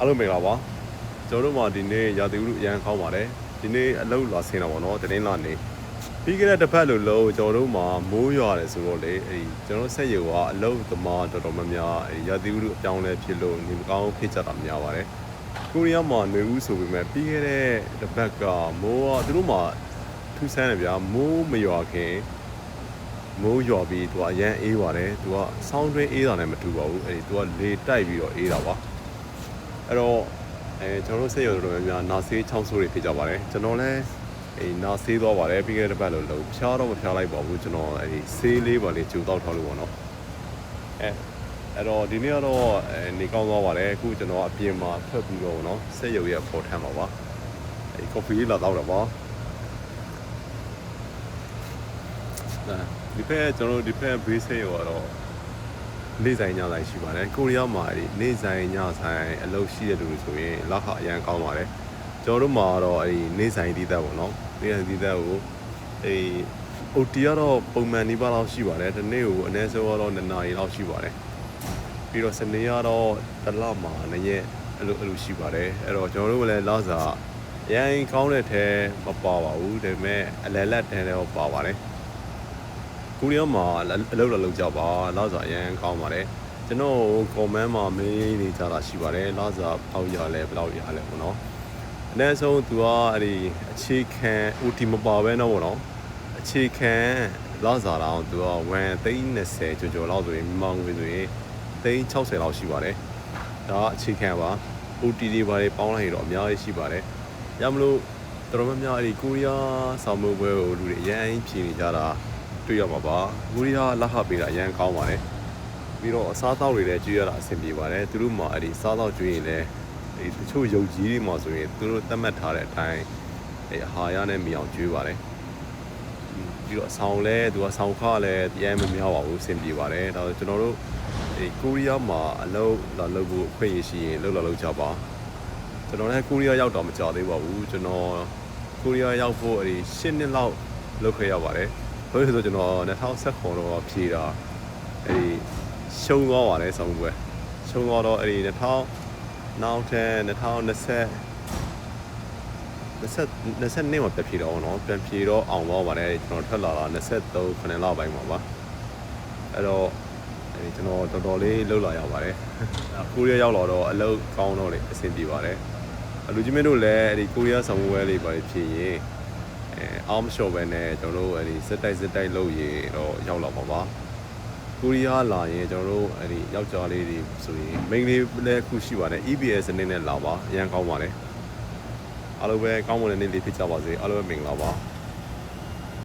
အားလုံးမင်္ဂလာပါကျွန်တော်တို့မှာဒီနေ့ရာသီဥတုအရန်ကောင်းပါတယ်ဒီနေ့အလုပ်လာဆင်းတာပေါ့နော်တင်းလာနေပြီးခဲ့တဲ့တစ်ပတ်လိုလုံးကျွန်တော်တို့မှာမိုးရွာတယ်ဆိုတော့လေအဲဒီကျွန်တော်ဆက်ရုံကအလုပ်သမားတော်တော်များများအဲဒီရာသီဥတုအပြောင်းလဲဖြစ်လို့နေမကောင်းဖြစ်ကြတာများပါတယ်ကိုရီးယားမှာနေဦးဆိုပေမဲ့ပြီးခဲ့တဲ့တစ်ပတ်ကမိုးကသူတို့မှာထူးဆန်းတယ်ဗျာမိုးမရွာခင်မိုးရွာပြီးသူကအရန်အေးပါတယ်သူကဆောင်းတွင်းအေးတာနဲ့မတူပါဘူးအဲဒီသူကလေတိုက်ပြီးတော့အေးတာပါ အဲ့တော့အဲကျွန်တော်တို့စိတ်ရတော်တော်များများနာဆေးချောင်းဆိုးတွေဖြစ်ကြပါတယ်ကျွန်တော်လည်းအဲနာဆေးသွားပါတယ်ပြီးခဲ့တဲ့တစ်ပတ်လုံးလုံးဖျားတော့မဖျားလိုက်ပါဘူးကျွန်တော်အဲဒီဆေးလေးပါလေးဂျူတောက်ထားလို့ပေါ့နော်အဲအဲ့တော့ဒီနေ့ကတော့အဲနေကောင်းသွားပါတယ်အခုကျွန်တော်အပြင်မှာထွက်ပြီးတော့ပေါ့နော်စိတ်ရုပ်ရဲ့ပေါ်ထမ်းပါပါအဲကော်ဖီလေးလာတော့တာပါအဲဒီဖက်ကျွန်တော်တို့ဒီဖက်ဘေးဆေးရောတော့ နေ့ဆိုင်ညဆိုင်ရှိပါတယ်ကိုရီးယားမှာဒီနေ့ဆိုင်ညဆိုင်အလုပ်ရှိတဲ့လူတွေဆိုရင်လောက်ခအရန်ကောင်းပါတယ်ကျွန်တော်တို့မှာတော့အဲဒီနေ့ဆိုင်ဒီသက်ပေါ့နော်နေ့ဆိုင်ဒီသက်ကိုအဲ OT ကတော့ပုံမှန်နီးပါးလောက်ရှိပါတယ်ဒီနေ့ကိုအနည်းဆုံးတော့2နာရီလောက်ရှိပါတယ်ပြီးတော့စနေကတော့တစ်လမှာနှစ်ရက်အဲ့လိုအဲ့လိုရှိပါတယ်အဲ့တော့ကျွန်တော်တို့ကလည်းလောက်စာအရင်ကောင်းတဲ့ထဲမပါပါဘူးဒါပေမဲ့အလယ်လက်ထဲတော့ပါပါတယ် ကိုရီးယားမှာအလုပ်လာလုပ်ကြပါလာစာအရန်ကောင်းပါတယ်ကျွန်တော်ကွန်မန့်မှာမေးနေကြတာရှိပါတယ်လာစာပေါက်ရလဲဘယ်လောက်ရလဲပေါ့နော်အနည်းဆုံးသူကအဲ့ဒီအခြေခံ OT မပါဘဲတော့ပေါ့နော်အခြေခံလာစာတော့သူက130ကျော်ကျော်လောက်ဆိုရင်မောင်ဝင်ဆိုရင်360လောက်ရှိပါတယ်ဒါကအခြေခံပါ OT တွေပါတွေပေါင်းလိုက်ရင်တော့အများကြီးရှိပါတယ်ရမလို့တော်တော်များများအဲ့ဒီကိုရီးယားဆောင်းမွေးပွဲကိုလူတွေအရင်ဖြည်နေကြတာ တွေ့ရမှာပါကိုရီးယားလက်ဟပ်ပေးတာအရန်ကောင်းပါတယ်ပြီးတော့အစားအသောက်တွေလည်းကျွေးရတာအဆင်ပြေပါတယ်သူတို့မှာအဲ့ဒီစားသောက်ကျွေးရင်လည်းဒီတချို့ရုပ်ကြီးတွေမှာဆိုရင်သူတို့သတ်မှတ်ထားတဲ့အတိုင်းအဲ့အဟာရနဲ့မြောင်ကျွေးပါတယ်ပြီးတော့အဆောင်လဲသူကဆောင်းခါလည်းအရင်မများပါဘူးအဆင်ပြေပါတယ်ဒါဆိုကျွန်တော်တို့ဒီကိုရီးယားမှာအလုပ်လာလုပ်ဖို့အခွင့်အရေးရှိရင်လုပ်လာလုပ်ကြပါကျွန်တော်လည်းကိုရီးယားရောက်တော့မကြသေးပါဘူးကျွန်တော်ကိုရီးယားရောက်ဖို့အဲ့ဒီ၈နှစ်လောက်လုပ်ခဲ့ရပါတယ် ဘယ်လိုဆိုကျွန်တော်2019တော့ဖြေတာအဲ့ဒီရှုံးသွားပါတယ်ဆောင်းပွဲရှုံးသွားတော့အဲ့ဒီ2000နောက်ထပ်2020 20 20နှစ်မှာပြဖြေတော့เนาะပြန်ဖြေတော့အောင်သွားပါတယ်ကျွန်တော်ထွက်လာတာ23ခဏလပိုင်းမှာပါအဲ့တော့အဲ့ဒီကျွန်တော်တော်တော်လေးလှုပ်လာရပါတယ်ကိုရီးယားရောက်လာတော့အလုပ်ကောင်းတော့လေအဆင်ပြေပါတယ်လူကြီးမင်းတို့လည်းအဲ့ဒီကိုရီးယားဆောင်ပွဲလေးပါဖြေရင် အဲအားမလျှော့ပဲနဲ့ကျွန်တော်တို့အဲဒီစက်တိုက်စက်တိုက်လုပ်ရင်တော့ရောက်လာပါပါကိုရီးယားလာရင်ကျွန်တော်တို့အဲဒီယောက်ျားလေးတွေဆိုရင် main လေးလည်းအခုရှိပါတယ် EBS စနစ်နဲ့လာပါအရန်ကောင်းပါတယ်အားလုံးပဲကောင်းမွန်တဲ့နေ့လေးဖြစ်ကြပါစေအားလုံးပဲမင်္ဂလာပါ